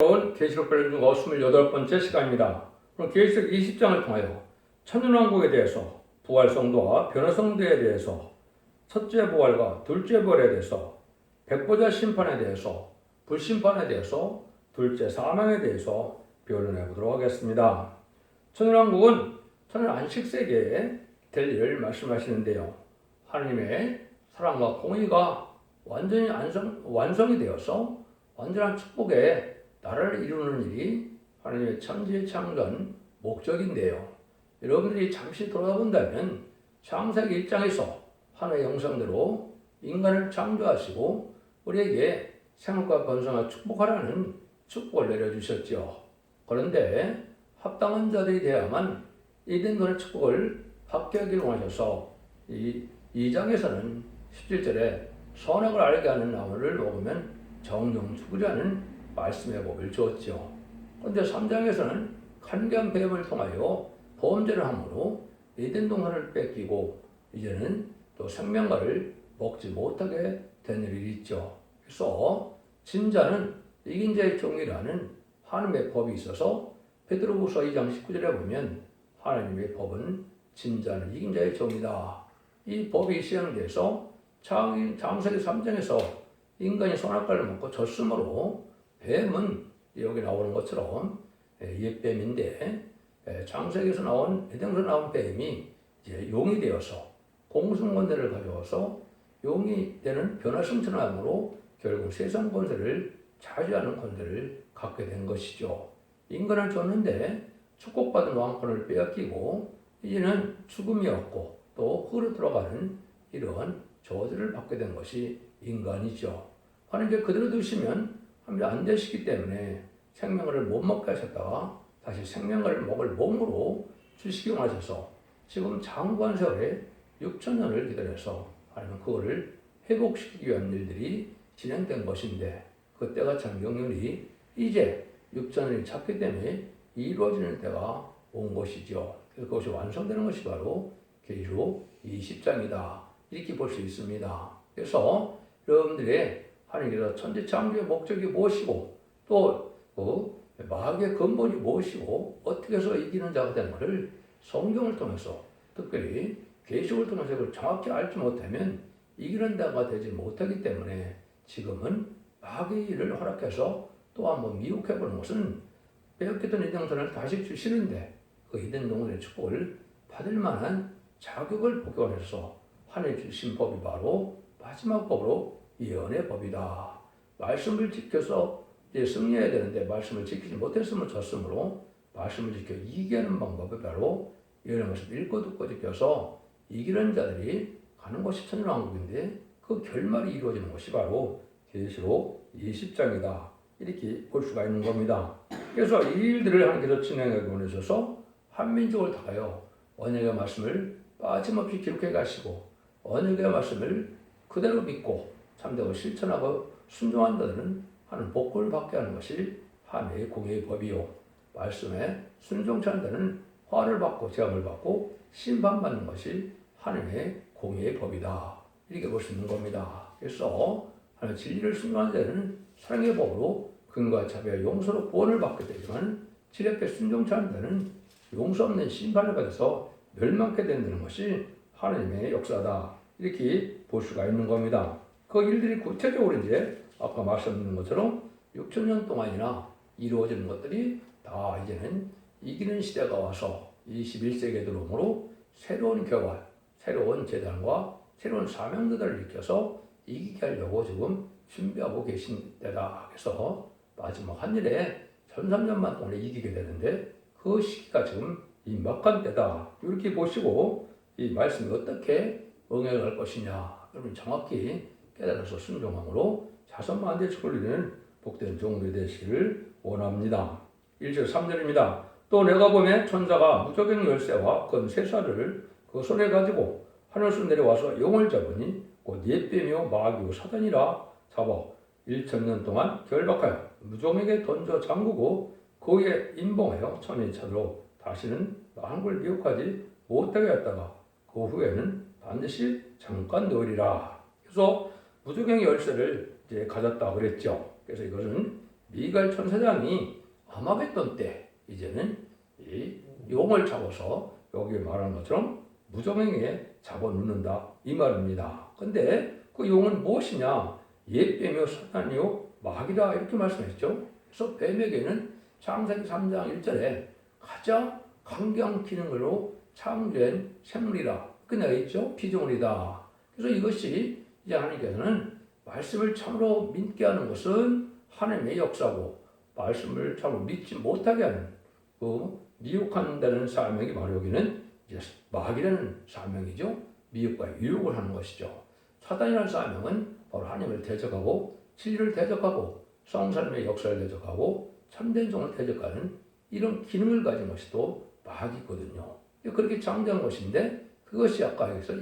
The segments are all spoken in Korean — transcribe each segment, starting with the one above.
온 계시록 별중거 28번째 시간입니다. 오늘 계시록 20장을 통하여 천년왕국에 대해서 부활성도와 변화성도에 대해서 첫째 부활과 둘째 부활에 대해서 백보자 심판에 대해서 불심판에 대해서 둘째 사망에 대해서 변론해 보도록 하겠습니다. 천년왕국은 천년 안식세계에 될 일을 말씀하시는데요. 하나님의 사랑과 공의가 완전히 완성, 완성이 되어서 완전한 축복의 나라를 이루는 일이 하나님의 천지의 창조한 목적인데요. 여러분들이 잠시 돌아본다면 창세기 1장에서 하나의 영상대로 인간을 창조하시고 우리에게 생각과 번성과 축복하라는 축복을 내려주셨죠. 그런데 합당한 자들이 되어야만 이den도의 축복을 받게 하기를 원하셔서 이 2장에서는 17절에 선악을 알게 하는 나무를 먹으면 정령 죽으라는 말씀의 법을 주었죠. 그런데 3장에서는 간경 뱀을 통하여 범죄를 함으로 에덴 동산을 뺏기고 이제는 또 생명과를 먹지 못하게 된 일이 있죠. 그래서 진자는 이긴 자의 종이라는 하나님의 법이 있어서 베드로후서 2장 19절에 보면 하나님의 법은 진자는 이긴 자의 종이다. 이 법이 시행돼서 장, 장세기 3장에서 인간이 선악과를 먹고 졌으므로 뱀은 여기 나오는 것처럼 옛뱀인데 장세기에서 나온 에덴에서 나온 뱀이 이제 용이 되어서 공승권대를 가져와서 용이 되는 변화성천함으로 결국 세상 권세를 차지하는 권세를 갖게 된 것이죠. 인간을 줬는데 축복받은 왕권을 빼앗기고 이제는 죽음이었고 또 흐르 들어가는 이러한 저주를 받게 된 것이 인간이죠. 하나님께 그대로 두시면 하나님 안 되시기 때문에 생명을 못 먹게 하셨다가 다시 생명을 먹을 몸으로 주시기 원하셔서 지금 장구한 세월에 6천 년을 기다려서 하나님은 그거를 회복시키기 위한 일들이 진행된 것인데 그때가 참 영연히 이제 6천 년이 찼기 때문에 이루어지는 때가 온 것이죠. 그것이 완성되는 것이 바로 계시록 20장이다. 이렇게 볼 수 있습니다. 그래서 여러분들의 하나님께서 천지 창조의 목적이 무엇이고 또 그 마귀의 근본이 무엇이고 어떻게 해서 이기는 자가 되는 것을 성경을 통해서 특별히 계시록을 통해서 그걸 정확히 알지 못하면 이기는 자가 되지 못하기 때문에 지금은 마귀의 일을 허락해서 또 한번 미혹해보는 것은 빼앗겼던 이등선을 다시 주시는데 그 이든 동안의 축복을 받을 만한 자격을 복원해서 하나님 주신 법이 바로 마지막 법으로 예언의 법이다. 말씀을 지켜서 승리해야 되는데 말씀을 지키지 못했으면 졌으므로 말씀을 지켜 이기는 방법이 바로 예언의 말씀 읽고 듣고 지켜서 이기는 자들이 가는 것이 천년왕국인데 그 결말이 이루어지는 것이 바로 계시록 20장이다. 이렇게 볼 수가 있는 겁니다. 그래서 이 일들을 하나님께서 진행하기 원하셔서 한민족을 다하여 언약의 말씀을 빠짐없이 기록해 가시고 언약의 말씀을 그대로 믿고 참되고 실천하고 순종한 자들은 하는 복을 받게 하는 것이 하나님의 공의 법이요. 말씀에 순종치 않은 자는 화를 받고 재앙을 받고 심판받는 것이 하나님의 공의 법이다. 이렇게 볼 수 있는 겁니다. 그래서 하나님 진리를 순종한 자는 사랑의 법으로 근과 자비와 용서로 구원을 받게 되지만 지력에 순종치 않은 자는 용서 없는 심판을 받아서 멸망케 된다는 것이 하나님의 역사다. 이렇게 볼 수가 있는 겁니다. 그 일들이 구체적으로 이제 아까 말씀드린 것처럼 6천 년 동안이나 이루어지는 것들이 다 이제는 이기는 시대가 와서 21세기에 들어오므로 새로운 교활, 새로운 재단과 새로운 사명들을 일으켜서 이기게 하려고 지금 준비하고 계신 때다. 그래서 마지막 한 일에 전삼년만 동안 이기게 되는데 그 시기가 지금 임박한 때다. 이렇게 보시고 이 말씀이 어떻게 응해갈 것이냐. 여러분 정확히 깨달아서 순종함으로 자선만대 축을리는 복된 종들이 되시기를 원합니다. 1절 3절입니다. 또 내가 보면 천사가 무적행 열쇠와 건 세사를 그 손에 가지고 하늘에서 내려와서 용을 잡으니 곧 옛뱀이요 마귀요 사단이라 잡아 1천년 동안 결박하여 무종에게 던져 잠그고 거기에 인봉하여 천인차로 다시는 한국을 미혹하지 못하게 했다가 그 후에는 반드시 잠깐 넣으리라. 그래서 무적행 열쇠를 이제 가졌다 그랬죠. 그래서 이것은 미갈 천사장이 아마겟돈 때 이제는 이 용을 잡아서 여기 말하는 것처럼 무정행에 잡아놓는다 이 말입니다. 근데 그 용은 무엇이냐? 옛뱀이요 사탄이요 마귀다 이렇게 말씀했죠. 그래서 뱀에게는 창세기 3장 1절에 가장 강경 기능으로 창조된 생물이라 끝내가 있죠. 피조물이다. 그래서 이것이 이제 하나님께서는 말씀을 참으로 믿게 하는 것은 하나님의 역사고 말씀을 참으로 믿지 못하게 하는 그 미혹한다는 사명이 바로 여기는 이제 마귀라는 사명이죠. 미혹과 유혹을 하는 것이죠. 사단이라는 사명은 바로 하나님을 대적하고 진리를 대적하고 성사님의 역사를 대적하고 참된 종을 대적하는 이런 기능을 가진 것이 또 마귀거든요. 그렇게 창조한 것인데 그것이 아까 여기서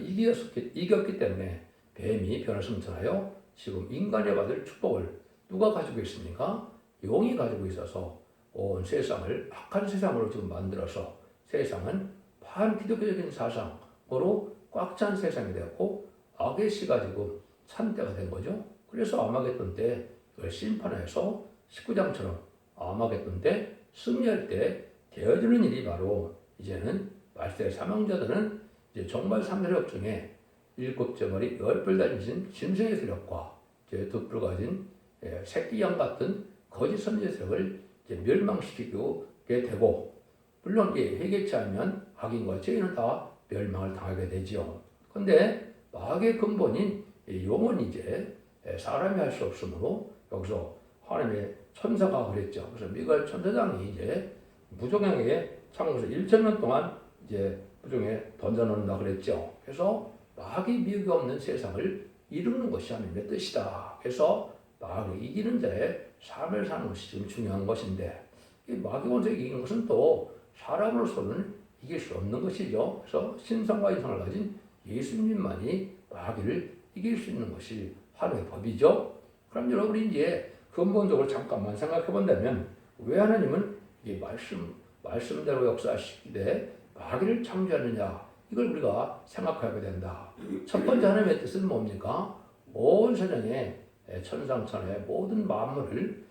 이겼기 때문에 뱀이 변화승천하여 지금 인간이 받을 축복을 누가 가지고 있습니까? 용이 가지고 있어서 온 세상을 악한 세상으로 지금 만들어서 세상은 반기독교적인 사상으로 꽉 찬 세상이 되었고 악의 씨가 지금 찬 때가 된 거죠. 그래서 아마겟돈 때 이걸 심판해서 19장처럼 아마겟돈 때 승리할 때 되어지는 일이 바로 이제는 말세 사망자들은 이제 정말 삼세력 중에 일곱 제머리 열불 다니신 짐승의 세력과 이제 득불 가진 예, 새끼 양 같은 거짓 선지의 세력을 멸망시키게 되고 물론 이 회개치 않으면 악인과 죄인은 다 멸망을 당하게 되지요. 근데 마귀의 근본인 이 용은 이제 예, 사람이 할 수 없으므로 여기서 하나님의 천사가 그랬죠. 그래서 미갈 천사장이 이제 무종행에 창고에서 1천 년 동안 이제 무종에 던져놓는다 그랬죠. 그래서 마귀 미혹이 없는 세상을 이루는 것이 하나님의 뜻이다. 그래서 마귀 이기는 자의 삶을 사는 것이 지금 중요한 것인데 이 마귀 원수에게 이기는 것은 또 사람으로서는 이길 수 없는 것이죠. 그래서 신성과 이성을 가진 예수님만이 마귀를 이길 수 있는 것이 하나님의 법이죠. 그럼 여러분이 이제 근본적으로 잠깐만 생각해 본다면 왜 하나님은 이 말씀 말씀대로 역사하시기에 마귀를 창조하느냐 이걸 우리가 생각하게 된다. 첫 번째 하나님의 뜻은 뭡니까? 온 세상에 천상천하의 모든 만물을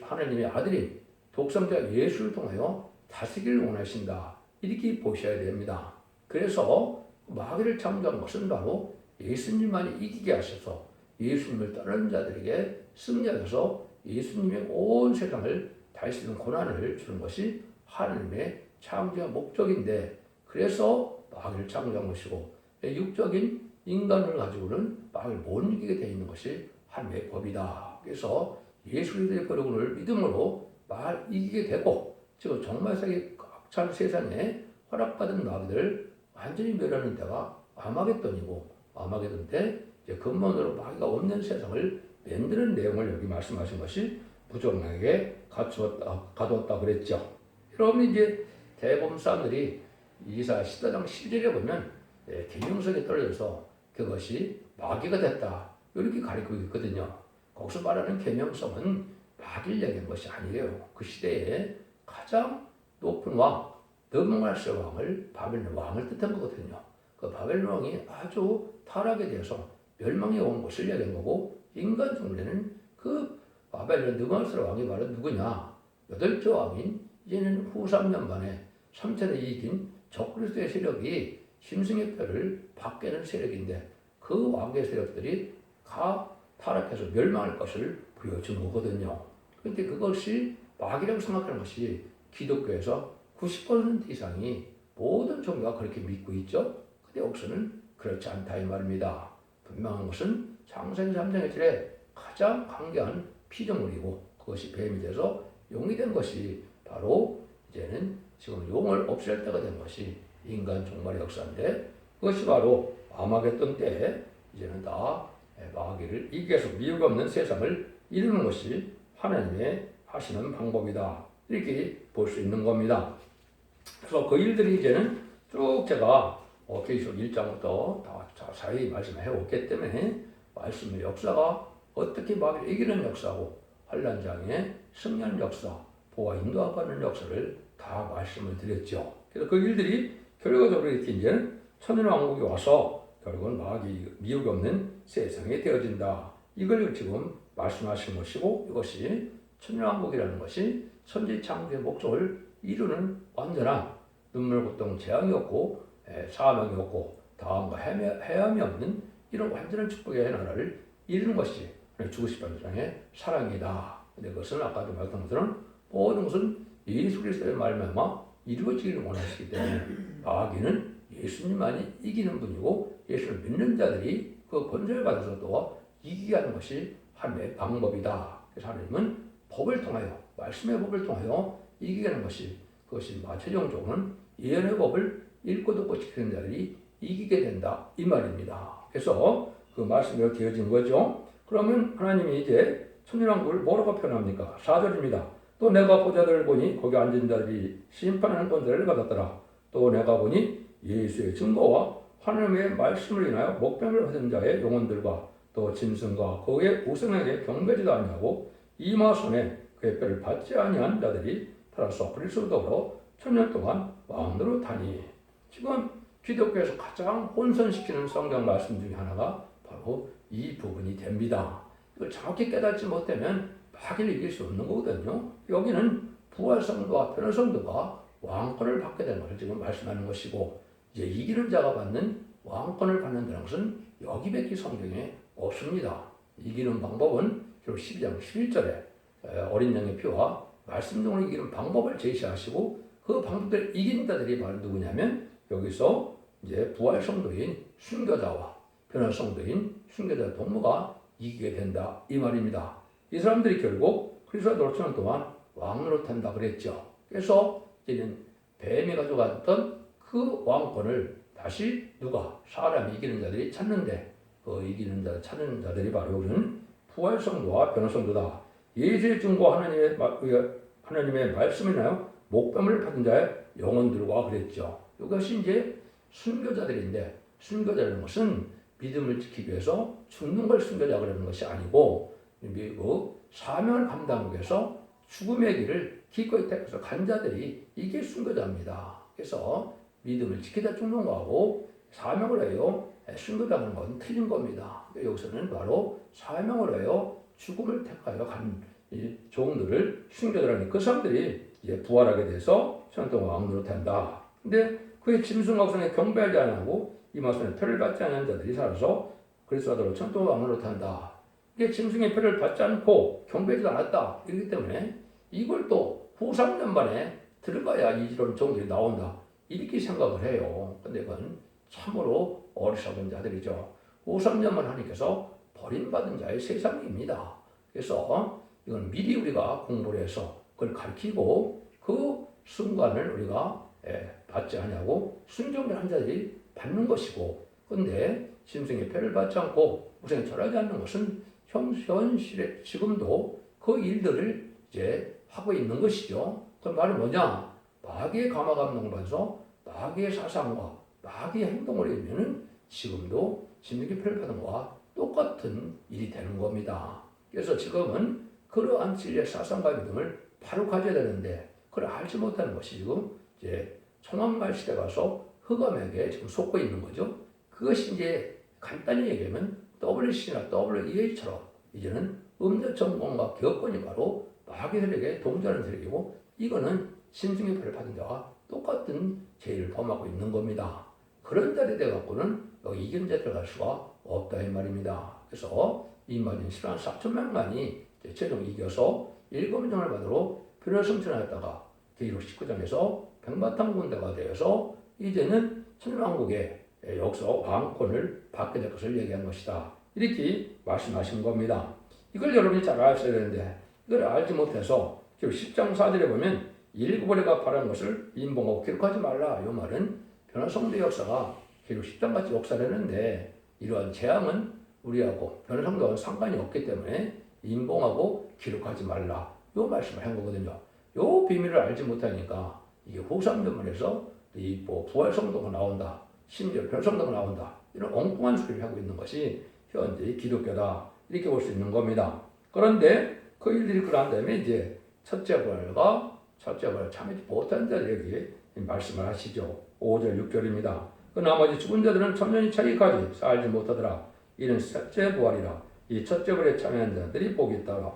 하나님의 아들인 독성자 예수를 통하여 다스기를 원하신다. 이렇게 보셔야 됩니다. 그래서 마귀를 창조한 것은 바로 예수님만이 이기게 하셔서 예수님을 따르는 자들에게 승리하셔서 예수님의 온 세상을 다스리는 고난을 주는 것이 하나님의 창조의 목적인데 그래서 마귀를 창조한 것이고 육적인 인간을 가지고는 마귀를 못 이기게 되어 있는 것이 하나님의 법이다. 그래서 예수 그리스도의 거룩을 믿음으로 말 이기게 되고 지금 정말 세계 꽉찬 세상에 허락받은 마귀들 완전히 멸하는 데가 아마겟돈이고 아마겟돈 때 근본으로 마귀가 없는 세상을 만드는 내용을 여기 말씀하신 것이 부정하게 갖추었다, 가두었다 그랬죠. 여러분 이제 대부분 사람들이 이사 14장 11절에 보면 예, 계명성에 떨어져서 그것이 마귀가 됐다 이렇게 가리키고 있거든요. 거기서 말하는 계명성은 마귀를 얘기한 것이 아니에요. 그 시대에 가장 높은 왕, 느부갓네살 왕을 바벨론 왕을 뜻한 거거든요. 그 바벨론 왕이 아주 타락에 대해서 멸망에 온 것을 얘기한 거고 인간 중에는 그 바벨론 느부갓네살 왕이 바로 누구냐? 여덟째 왕인 이제는 후 3년 만에 3천에 이긴 적그리스도의 세력이 심승의 표를 받게는 세력인데 그 왕의 세력들이 가 타락해서 멸망할 것을 보여준 거거든요. 그런데 그것이 마귀라고 생각하는 것이 기독교에서 90% 이상이 모든 종교가 그렇게 믿고 있죠. 근데 여기서는 그렇지 않다 이 말입니다. 분명한 것은 창세기 3장의 질에 가장 강경한 피조물이고 그것이 뱀이 돼서 용이 된 것이 바로 이제는 지금 용을 없앨 때가 된 것이 인간 종말의 역사인데 그것이 바로 아마겟돈 때 이제는 다 마귀를 이겨서 미혹 없는 세상을 이루는 것이 하나님의 하시는 방법이다. 이렇게 볼 수 있는 겁니다. 그래서 그 일들이 이제는 쭉 제가 어, 계속 1장부터 다 자세히 말씀해 왔기 때문에 말씀의 역사가 어떻게 마귀를 이기는 역사고 환란장의 승리하는 역사, 보아 인도하는 역사를 다 말씀을 드렸죠. 그래서 그 일들이 결과적으로 이렇게 이제 천연왕국이 와서 결국은 마귀 미혹이 없는 세상이 되어진다. 이걸 지금 말씀하신 것이고 이것이 천년왕국이라는 것이 천지창조의 목적을 이루는 완전한 눈물 고통 재앙이 없고 에, 사망이 없고 다음과 헤함이 없는 이런 완전한 축복의 나라를 이루는 것이 주고 싶은 사랑의 사랑이다. 근데 그것은 아까도 말했던 것처럼 모든 것은 예수 그리스도의 말미암아 이루어지기를 원하시기 때문에 마귀는 예수님만이 이기는 분이고 예수를 믿는 자들이 그 권세를 받아서 또 이기게 하는 것이 하나님의 방법이다. 그래서 하나님은 법을 통하여 말씀의 법을 통하여 이기게 하는 것이 그것이 마최종적은 예언의 법을 읽고 듣고 지키는 자들이 이기게 된다 이 말입니다. 그래서 그 말씀이 되어진 거죠. 그러면 하나님이 이제 천일왕국을 뭐라고 표현합니까? 4절입니다. 또 내가 보자들을 보니 거기 앉은 자들이 심판하는 권세를 받았더라. 또 내가 보니 예수의 증거와 하나님의 말씀을 인하여 목병을 받은 자의 영혼들과 또 짐승과 거기에 우승에게 경배지도 아니하고 이마 손에 그의 뼈를 받지 아니한 자들이 따라서 그리스도로 천년 동안 왕으로 다니 지금 기독교에서 가장 혼선시키는 성경 말씀 중에 하나가 바로 이 부분이 됩니다. 이걸 정확히 깨닫지 못하면 마귀를 이길 수 없는 거거든요. 여기는 부활성도와 변화성도가 왕권을 받게 되는 것을 지금 말씀하는 것이고 이제 이기는 자가 받는 왕권을 받는다는 것은 여기밖에 성경에 없습니다. 이기는 방법은 결국 12장 11절에 어린 양의 피와 말씀 등으로 이기는 방법을 제시하시고 그 방법을 이긴 자들이 바로 누구냐면 여기서 이제 부활 성도인 순교자와 변화 성도인 순교자 동무가 이기게 된다 이 말입니다. 이 사람들이 결국 그리스도 노릇하는 동안 왕으로 탄다 그랬죠. 그래서 이제는 뱀이 가져갔던 그 왕권을 다시 누가 사람이 이기는 자들이 찾는데 그 이기는 자 찾는 자들이 바로 우리는 부활 성도와 변화 성도다. 예수의 증거 하나님의 마- 하나님의 말씀이나요 목뱀을 받은 자의 영혼들과 그랬죠. 이것이 이제 순교자들인데 순교자라는 것은 믿음을 지키기 위해서 죽는 걸 순교자 그러는 것이 아니고 미국 사명을 감당하기 위해서 죽음의 길을 기꺼이 택해서 간 자들이 이게 순교자입니다. 그래서 믿음을 지키다 죽는 거하고 사명을 해요 순교자는 건 틀린 겁니다. 여기서는 바로 사명을 해요 죽음을 택하여 간이 종들을 순교자라니 그 사람들이 이제 부활하게 돼서 천동 왕으로 된다. 근데 그의 짐승과 우상에 경배하지 않고 이마선에 표를 받지 않는 자들이 살아서 그리스도로 천동 왕으로 탄다. 이게 짐승의 표를 받지 않고 경배하지 않았다. 이기 때문에 이걸 또 후삼년 만에 들어가야 이런 종들이 나온다. 이렇게 생각을 해요. 근데 그건 참으로 어리석은 자들이죠. 후삼년만 하나님께서 버림받은 자의 세상입니다. 그래서 이건 미리 우리가 공부를 해서 그걸 가르치고 그 순간을 우리가 예, 받지 않냐고 순종을 한 자들이 받는 것이고 근데 짐승의 표를 받지 않고 우선 절하지 않는 것은 현, 현실에 지금도 그 일들을 이제 하고 있는 것이죠. 그 말은 뭐냐? 마귀의 감화 감동을 받아서 마귀의 사상과 마귀의 행동을 이루면 지금도 받은 것과 똑같은 일이 되는 겁니다. 그래서 지금은 그러한 진리의 사상과 믿음을 바로 가져야 되는데 그걸 알지 못하는 것이 지금 이제 청왕말 시대 가서 흑암에게 지금 속고 있는 거죠. 그것이 이제 간단히 얘기하면 WC나 WEA처럼 이제는 음료 전공과 기업권이 바로 마귀들에게 동조하는 세력이고 이거는 심승의 표를 받은 자와 똑같은 죄를 범하고 있는 겁니다. 그런 자리에 돼 갖고는 여기 이견 자 들어갈 수가 없다 이 말입니다. 그래서 이 말인 10만 4천 명만이 이제 최종 이겨서 일곱 명을 받으러 표를 승천하였다가 계기록 19장에서 백마탄 군대가 되어서 이제는 천왕국에 여기서 왕권을 받게 될 것을 얘기한 것이다. 이렇게 말씀하신 겁니다. 이걸 여러분이 잘 아셔야 되는데 이걸 알지 못해서 지금 10장 4절에 보면 일곱어리가 바란 것을 인봉하고 기록하지 말라. 이 말은 변화성대 역사가 기록 10장 같이 역사를 했는데 이러한 재앙은 우리하고 변화성도와 상관이 없기 때문에 인봉하고 기록하지 말라. 요 말씀을 한 거거든요. 요 비밀을 알지 못하니까 이게 후삼전문에서 이 뭐 부활성도가 나온다. 심지어 별성도가 나온다. 이런 엉뚱한 소리를 하고 있는 것이 현재 기독교다. 이렇게 볼 수 있는 겁니다. 그런데 그 일들이 그러한 다음에 이제 첫째 벌과 첫째 벌 참지 못한 자들에게 말씀을 하시죠. 5절 6절입니다. 그 나머지 죽은 자들은 천년이 차기까지 살지 못하더라. 이는 첫째 부활이라. 이 첫째 벌에 참여한 자들이 복이 있다라.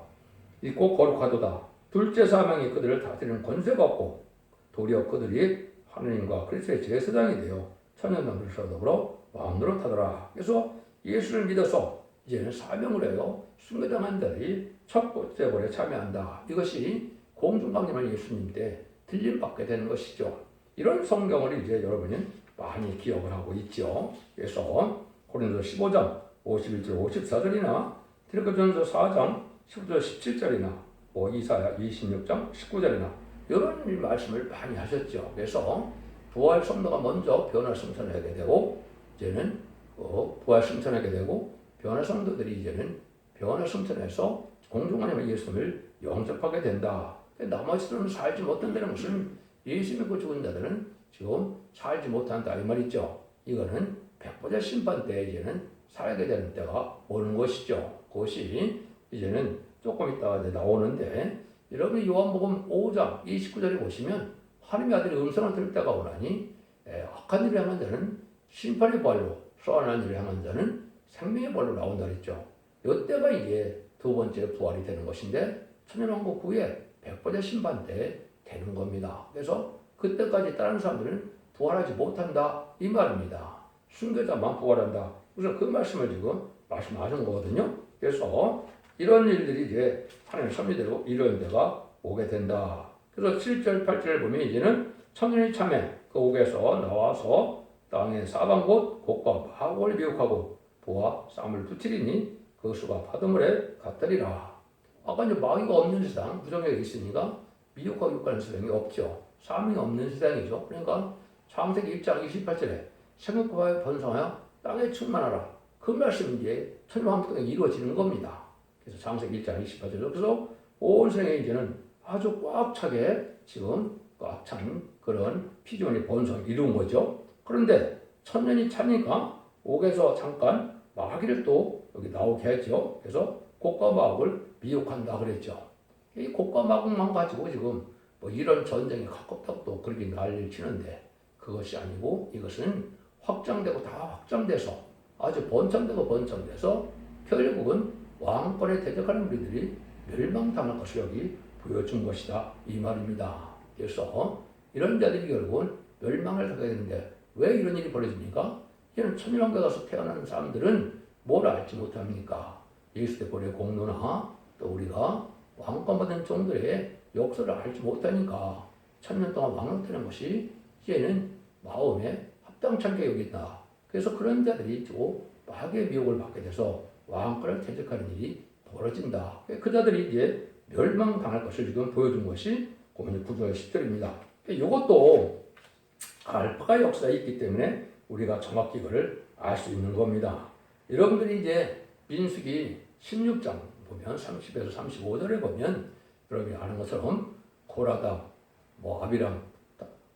있고 거룩하도다. 둘째 사명이 그들을 다스리는 권세가 없고 도리어 그들이 하느님과 그리스도의 제사장이 되어 천년왕들과 더불어 왕으로 타더라. 그래서 예수를 믿어서 이제는 사명을 해요. 순교당한 자들이 첫 번째 벌에 참여한다. 이것이 공중강림한 예수님 때 들림받게 되는 것이죠. 이런 성경을 이제 여러분이 많이 기억을 하고 있죠. 그래서 고린도 15장 51절 54절이나 디르크전서 4장 19절 17절이나 뭐 이사야 26장 19절이나 이런 말씀을 많이 하셨죠. 그래서 부활 성도가 먼저 변화 승천하게 되고 이제는 어, 부활 승천하게 되고 변화 성도들이 이제는 변화 승천해서 공중하나님의 예수님을 영접하게 된다. 나머지들은 살지 못한다는 것은 예수 믿고 죽은 자들은 지금 살지 못한다 이 말이죠. 이거는 백보자 심판 때 이제는 살게 되는 때가 오는 것이죠. 그것이 이제는 조금 있다가 이제 나오는데 여러분이 요한복음 5장 29절에 보시면 하나님의 아들이 음성을 들을 때가 오나니 에, 악한 일을 향한 자는 심판의 발로 쏘아난 일을 향한 자는 생명의 발로 나온다 그랬죠. 이때가 이제 두 번째 부활이 되는 것인데 천연왕국 후에 백보자 심판 때 되는 겁니다. 그래서 그때까지 다른 사람들은 부활하지 못한다 이 말입니다. 순교자만 부활한다. 그래서 그 말씀을 지금 말씀하신 거거든요. 그래서 이런 일들이 이제 하나님 섭리대로 이런 때가 오게 된다. 그래서 7절, 8절을 보면 이제는 천년이 참에 그 옥에서 나와서 땅의 사방곳 곳과 마곡을 미혹하고 보아 쌈을 두치리니 그 수가 바닷물에 같으리라. 아까 이제 마귀가 없는 세상, 부정력이 있으니까 미혹하고 육하는 세상이 없죠. 쌈이 없는 세상이죠. 그러니까 창세기 1장 28절에 생육과 번성하여 땅에 충만하라. 그 말씀이 이제 천만왕국에 이루어지는 겁니다. 그래서 창세기 1장 28절에 그래서 온 세상에 이제는 아주 꽉 차게 지금 꽉 찬 그런 피조원의 번성을 이룬 거죠. 그런데 천년이 차니까 옥에서 잠깐 마귀를 또 여기 나오게 했죠. 그래서 곡과 마곡을 미혹한다 그랬죠. 이 곡과 마곡만 가지고 지금 뭐 이런 전쟁에 가깝다고 또 그렇게 난리를 치는데 그것이 아니고 이것은 확장되고 다 확장돼서 아주 번창되고 번창돼서 결국은 왕권에 대적하는 우리들이 멸망당할 것을 여기 보여준 것이다 이 말입니다. 그래서 이런 자들이 결국은 멸망을 하게 되는데 왜 이런 일이 벌어집니까? 이는 천일왕국에 가서 태어나는 사람들은 뭘 알지 못합니까? 예수대벌의 공로나 또 우리가 왕권 받은 종들의 역사를 알지 못하니까 천년 동안 왕노되는 것이 이제는 마음에 합당찮게 여긴다. 그래서 그런 자들이 또 마귀의 미혹을 받게 돼서 왕권을 퇴적하는 일이 벌어진다. 그 자들이 이제 멸망당할 것을 지금 보여준 것이 고민의 9절 10절입니다. 이것도 알파가 역사에 있기 때문에 우리가 정확히 이거를 알수 있는 겁니다. 여러분들이 이제 민수기 16장 보면 30에서 35절에 보면 여러분이 아는 것처럼 고라다, 뭐 아비람,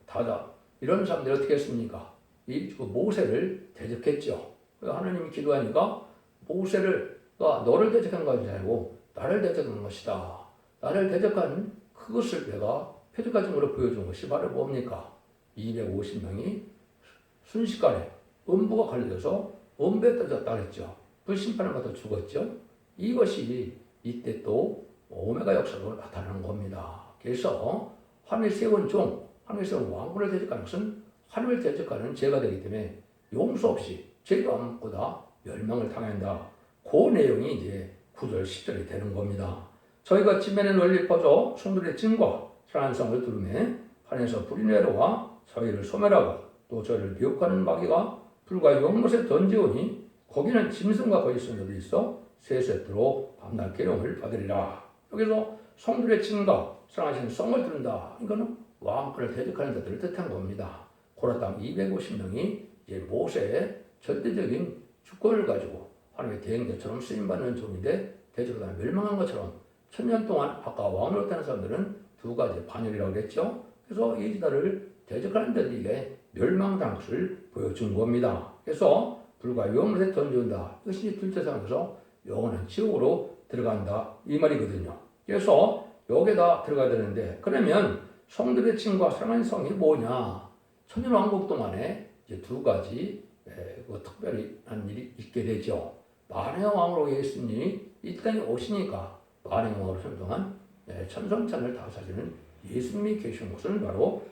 다다 이런 사람들이 어떻게 했습니까? 이 모세를 대적했죠. 하나님이 기도하니까 모세를 너를 대적한 것이 아니고 나를 대적한 것이다. 나를 대적한 그것을 내가 표적과정으로 보여준 것이 바로 뭡니까? 250명이 순식간에 음부가 걸려서 음부에 떨어졌다 그랬죠. 그 심판을 받아 죽었죠. 이것이 이때 또 오메가 역사로 나타나는 겁니다. 그래서 하늘 세운 종, 하늘 세운 왕국을 대적하는 것은 하늘을 대적하는 죄가 되기 때문에 용서 없이 죄가 아무거나 멸망을 당한다. 그 내용이 이제 9절 10절이 되는 겁니다. 저희가 널리 퍼져 성들의 징과 사랑성을 두름에 불이 내려와 저희를 소멸하고 또 저희를 미혹하는 마귀가 불과 영못에 던지오니 거기는 짐승과 거짓선들이 있어 세세토로 밤낮 괴로움을 받으리라. 여기서 성들의 징과 사랑하시는 성을 두른다. 이거는 왕권을 대적하는 자들을 뜻한 겁니다. 고라 땅 250명이 이제 모세의 절대적인 주권을 가지고 하나님의 대행자처럼 쓰임받는 종인데 대적하다 멸망한 것처럼 천년 동안 아까 왕으로 타는 사람들은 두 가지 반열이라고 그랬죠. 그래서 이 지다를 대적하는 자들에게 멸망당한 것을 보여준 겁니다. 그래서 불과 영원에 던져온다. 이것이 둘째 상에서 영원한 지옥으로 들어간다. 이 말이거든요. 그래서 여기다 들어가야 되는데 그러면 성들의 칭과 사랑하는 성이 뭐냐? 천년왕국 동안에 이제 두 가지 에, 그 특별히 한 일이 있게 되죠. 만왕의 왕으로 예수님이 이 땅에 오시니까 만행왕으로 선동한 네, 천성찬을 다스리는 예수님이 계신 곳은 바로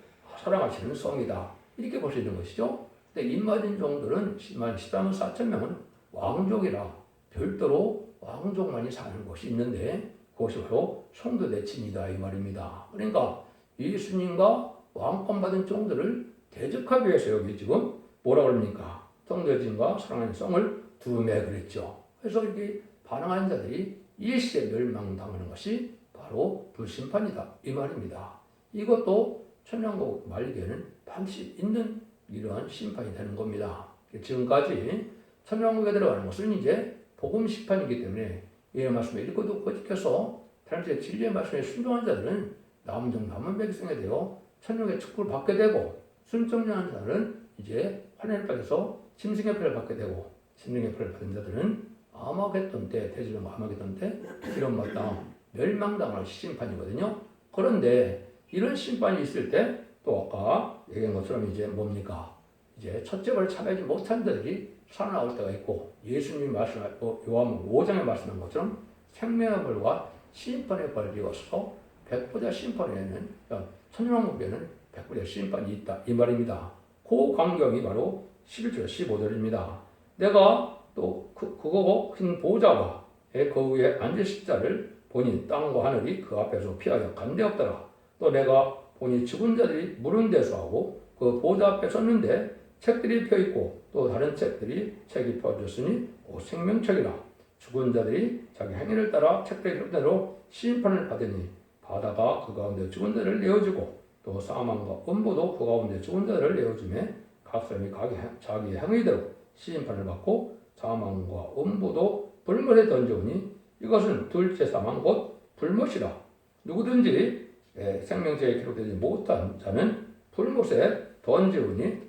사랑하시는 성이다. 이렇게 볼 수 있는 것이죠. 근데 인마진 종들은 13만 4천 명은 왕족이라 별도로 왕족만이 사는 곳이 있는데 그것이 바로 성도 대 친이다 이 말입니다. 그러니까 예수님과 왕권 받은 종들을 대적하기 위해서 여기 지금 뭐라 그럽니까? 성도진과 사랑하는 성을 두매 그랬죠. 그래서 이렇게 반항하는 자들이 일시에 멸망당하는 것이 바로 불심판이다 이 말입니다. 이것도 천년국 말기에는 반드시 있는 이러한 심판이 되는 겁니다. 지금까지 천년국에 들어가는 것은 이제 복음 심판이기 때문에 이 말씀을 읽고 듣고 지켜서 하나님의 진리의 말씀에 순종한 자들은 남정 남은 백성에 되어 천년의 축복을 받게 되고 순종하는 자들은 이제 환난을 받아서 짐승의 표를 받게 되고 짐승의 표를 받은 자들은 아마겟돈 때 대지령 아마겟돈 때 이런 마땅 멸망당할 심판이거든요. 그런데 이런 심판이 있을 때 또 아까 얘기한 것처럼 이제 뭡니까? 이제 첫째 벌 참여하지 못한 자들이 살아나올 때가 있고 예수님이 말씀한 요한복음 5장에 말씀한 것처럼 생명의 벌과 심판의 벌이 있어서 백보자 심판에는 천년왕국에는 백보자 심판이 있다 이 말입니다. 그 광경이 바로 11절 15절입니다. 내가 또 그, 그거고 큰 보좌와 그 위에 앉으실 자를 보니 땅과 하늘이 그 앞에서 피하여 간대없더라. 또 내가 보니 죽은 자들이 물은 데서 하고 그 보좌 앞에 섰는데 책들이 펴 있고 또 다른 책들이 책이 펴졌으니 오 생명책이라 죽은 자들이 자기 행위를 따라 책들의 형대로 심판을 받으니 바다가 그 가운데 죽은 자를 내어주고 또 사망과 음부도 그 가운데 죽은 자를 내어주매 각 사람이 자기 행위대로 심판을 받고 사망과 음부도 불물에 던져오니 이것은 둘째 사망 곧 불못이라 누구든지 예, 생명체에 기록되지 못한 자는 불못에 던지우니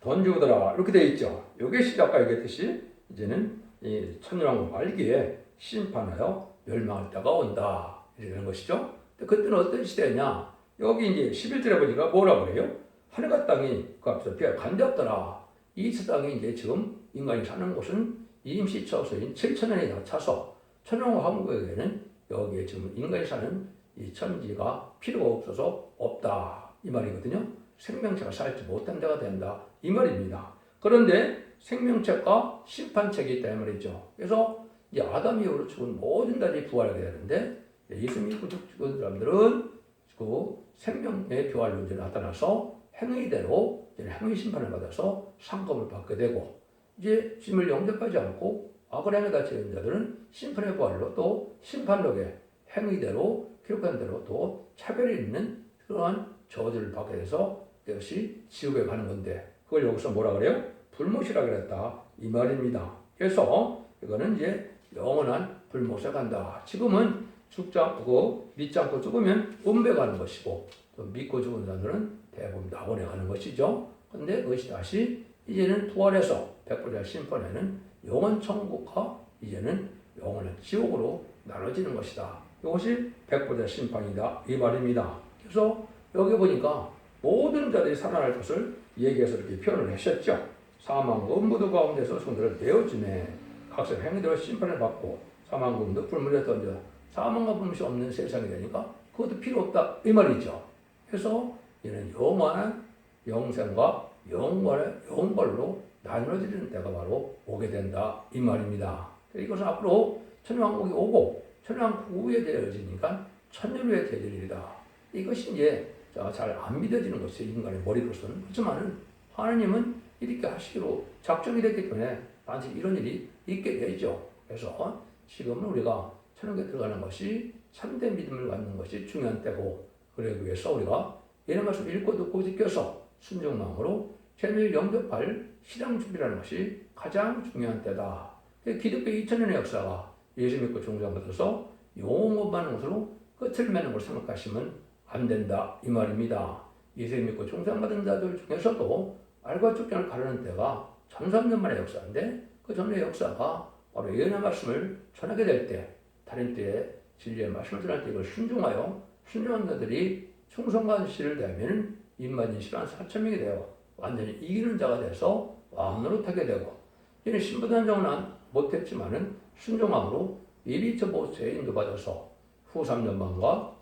던지우더라 이렇게 되어 있죠. 이게 시작과 얘기했듯이 이제는 이 천년왕국 말기에 심판하여 멸망할 때가 온다 이런 것이죠. 그때는 어떤 시대냐? 여기 이제 11절에 보니까 뭐라 그래요? 하늘과 땅이 그 앞에서 비가 간대없더라. 이 세상에 이제 지금 인간이 사는 곳은 임시 처소인 7천년이 다 차서 천연왕 한국에게는 여기에 지금 인간이 사는 이 천지가 필요가 없어서 없다 이 말이거든요. 생명체가 살지 못한 데가 된다 이 말입니다. 그런데 생명체가 심판체이기 말이죠. 그래서 이 아담 이후로 죽은 모든 자들이 부활하게 되는데 예수 믿고 죽은 사람들은 그 생명의 부활 문제 나타나서 행위대로 행위 심판을 받아서 상급을 받게 되고 이제 짐을 영접하지 않고 악을 행하다 지은 자들은 심판의 부활로 또 심판록에 행위대로 기록한 대로 또 차별이 있는 그러한 저주를 받게 돼서 이것이 지옥에 가는 건데 그걸 여기서 뭐라 그래요? 불못이라 그랬다 이 말입니다. 그래서 이거는 이제 영원한 불못에 간다. 지금은 죽지 않고 믿지 않고 죽으면 음배 가는 것이고 또 믿고 죽은 자들은 대부분 낙원에 가는 것이죠. 근데 그것이 다시 이제는 부활해서 백불자 심판에는 영원 천국과 이제는 영원한 지옥으로 나눠지는 것이다. 이것이 백불자 심판이다. 이 말입니다. 그래서 여기 보니까 모든 자들이 살아날 것을 얘기해서 이렇게 표현을 하셨죠. 사망과 음부도 가운데서 성들을 내어주네. 각자 행위대로 심판을 받고 사망과 음도 불문에 던져 사망과 불문이 없는 세상이 되니까 그것도 필요 없다. 이 말이죠. 그래서 이는 영원한 영생과 영원의 영벌로 나눠지는 때가 바로 오게 된다 이 말입니다. 이것은 앞으로 천년왕국이 오고 천년왕국 후에 되어지니까 천년 후에 되어질 일이다. 이것이 이제 잘 안 믿어지는 것이 인간의 머리로서는 그렇지만은 하나님은 이렇게 하시기로 작정이 됐기 때문에 반드시 이런 일이 있게 되죠. 그래서 지금은 우리가 천국에 들어가는 것이 참된 믿음을 갖는 것이 중요한 때고 그러기 위해서 우리가 이런 말씀 읽고 듣고 지켜서 순종 마음으로 죄를 영접할 실행 준비라는 것이 가장 중요한 때다. 기독교 2000년의 역사가 예수 믿고 종교받아서 영원한 것으로 끝을 맺는 걸 생각하시면 안 된다 이 말입니다. 예수 믿고 종상받은 자들 중에서도 알과 축전을 가르는 때가 천삼년 만의 역사인데 그 전의 역사가 바로 예언의 말씀을 전하게 될 때, 다른 때에 진리의 말씀을 전할 때 이걸 순종하여 순종한 자들이 충성과 시를 대하면 인만인 시간 4천 명이 되어 완전히 이기는 자가 돼서 왕으로 타게 되고 이는 신부단정은 못했지만은 순종함으로 이리처 보스에 인도받아서 후 3년반과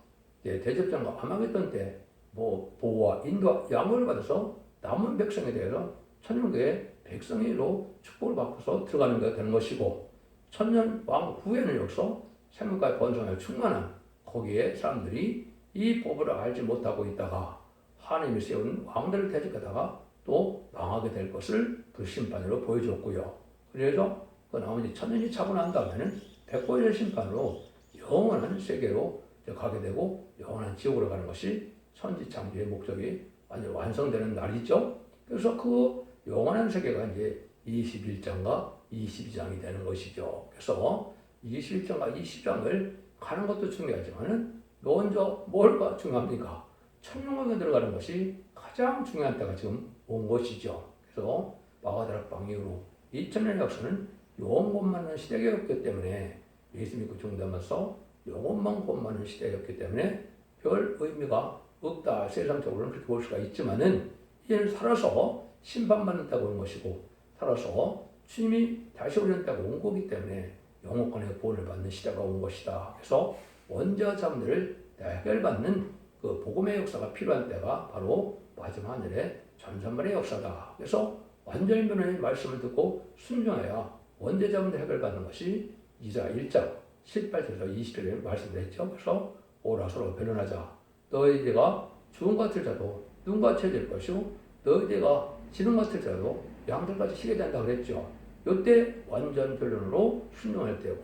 대접장과 암하겠던 때 뭐 보호와 인도와 양호를 받아서 남은 백성에 대해서 천년교의 백성으로 축복을 받고서 들어가는 게 되는 것이고 천년 왕 후에는 여기서 생명과의 번성에 충만한 거기에 사람들이 이 법을 알지 못하고 있다가 하나님이 세운 왕들을 대적하다가 또 망하게 될 것을 그 심판으로 보여줬고요. 그래서 그 나머지 천년이 차고 난 다음에는 백보의 심판으로 영원한 세계로 가게 되고 영원한 지옥으로 가는 것이 천지창조의 목적이 완전 완성되는 날이죠. 그래서 그 영원한 세계가 이제 21장과 22장이 되는 것이죠. 그래서 21장과 22장을 가는 것도 중요하지만은 먼저 뭘가 중요합니까? 천년왕에 들어가는 것이 가장 중요한 때가 지금 온 것이죠. 그래서 마가다락방 이후로 2000년 역사는 영혼만 시대였기 때문에 예수 믿고 중담해서 영혼만 god만은 시대였기 때문에 별 의미가 없다. 세상적으로는 그렇게 볼 수가 있지만은 이제는 살아서 심판받는다고 온 것이고 살아서 주님이 다시 오셨다고 온 거기 때문에 영혼권의 구원을 받는 시대가 온 것이다. 그래서 원죄와 자문들을 해결받는 그 복음의 역사가 필요한 때가 바로 마지막 하늘의 전산말의 역사다. 그래서 완전히 변화의 말씀을 듣고 순종해야 원죄 자문을 해결받는 것이 이자 1장 18절에서 20절에 말씀드렸죠. 그래서 오라 서로 변론하자. 너희들가 주은 같을 자도 눈같이 될 것이고 너희들가 지능 같을 자도 양들같이 시게 된다 그랬죠. 이때 완전 변론으로 순종할 때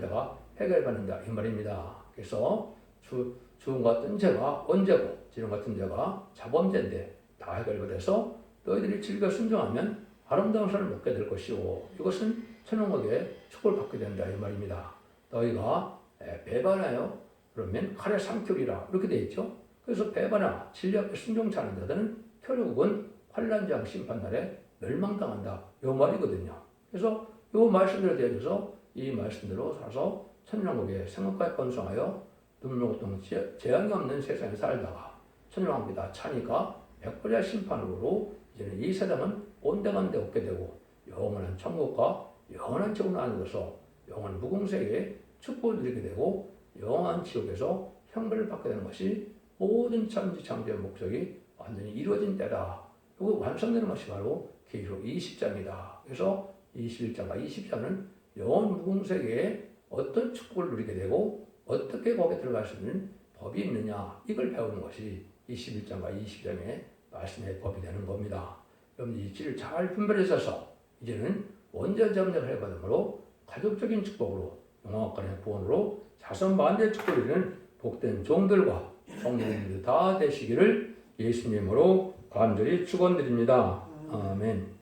자가 해결받는다 이 말입니다. 그래서 주, 주은 같은 죄가 원죄고 지능 같은 죄가 자범죄인데 다 해결이 돼서 너희들이 즐겨 순종하면 아름다운 산을 먹게 될 것이고 이것은 천연국의 축복을 받게 된다 이 말입니다. 너희가 에, 배반하여 그러면 칼에 삼키리라 이렇게 돼 있죠. 그래서 배반하 진리 앞에 순종치 않은 자들은 결국은 환란장 심판날에 멸망당한다 이 말이거든요. 그래서 이 말씀들에 대해서 이 말씀대로 살아서 천년국의 생각과에 번성하여 눈물 고통 재앙이 없는 세상에 살다가 천년왕국이 다 차니까 백벌야 심판으로 이제는 이 세상은 온데간데 없게 되고 영원한 천국과 영원한 지옥을 안에서 영원한 무궁세계의 축복을 누리게 되고 영원한 지옥에서 형벌을 받게 되는 것이 모든 천지 창조의 목적이 완전히 이루어진 때다. 이거 완성되는 것이 바로 계시록 20장이다. 그래서 21장과 20장은 영원 무궁세계에 어떤 축복을 누리게 되고 어떻게 거기에 들어갈 수 있는 법이 있느냐 이걸 배우는 것이 21장과 20장의 말씀의 법이 되는 겁니다. 여러분 이 질을 잘 분별해서 이제는 원전 점령을 해받음으로 가족적인 축복으로 영화관의 구원으로 자선 만대 축복을 복된 종들과 성도님들 다 되시기를 예수님으로 간절히 축원드립니다. 아멘.